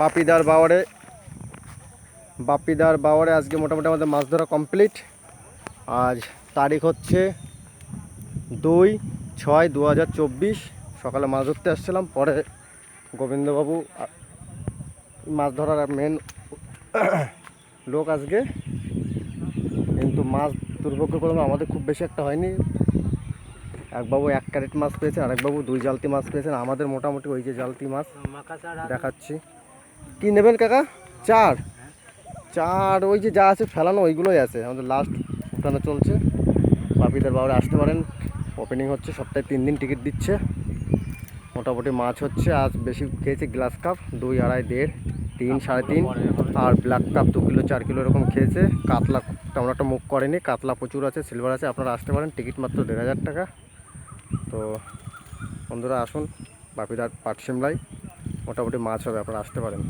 বাপিদার বাওয়ারে। বাপিদার বাওয়ারে আজকে মোটামুটি আমাদের মাছ ধরা কমপ্লিট আজ তারিখ হচ্ছে দুই ছয় দু হাজার চব্বিশ। সকালে মাছ ধরতে আসছিলাম পরে গোবিন্দবাবু মাছ ধরার মেন লোক আজকে। কিন্তু মাছ দুর্ভাগ্যক্রমে আমাদের খুব বেশি একটা হয়নি। একবাবু এক ক্যারেট মাছ পেয়েছেন আরেকবাবু দুই জালতি মাছ পেয়েছেন। আমাদের মোটামুটি ওই যে জালতি মাছ দেখাচ্ছি। কি নেবেন কাকা? চার। চার, ওই যে যা আছে ফেলানো, ওইগুলোই আছে। আমাদের লাস্ট উঠানো চলছে। বাপিদের বাবারে আসতে পারেন। ওপেনিং হচ্ছে, সপ্তাহে তিন দিন টিকিট দিচ্ছে। মোটামুটি মাছ হচ্ছে, আজ বেশি খেয়েছে গ্লাস কাপ দুই আড়াই, দেড়, তিন, সাড়ে তিন। আর ব্ল্যাক কাপ দু কিলো, চার কিলো এরকম খেয়েছে। কাতলা তেমন একটা মুখ করেনি। কাতলা প্রচুর আছে সিলভার আছে, আপনারা আসতে পারেন। টিকিট মাত্র দেড় হাজার টাকা। তো বন্ধুরা, আসুন। বাপিদার পাটশিমলাই মোটামুটি মাছ হবে আপনারা আসতে পারেন।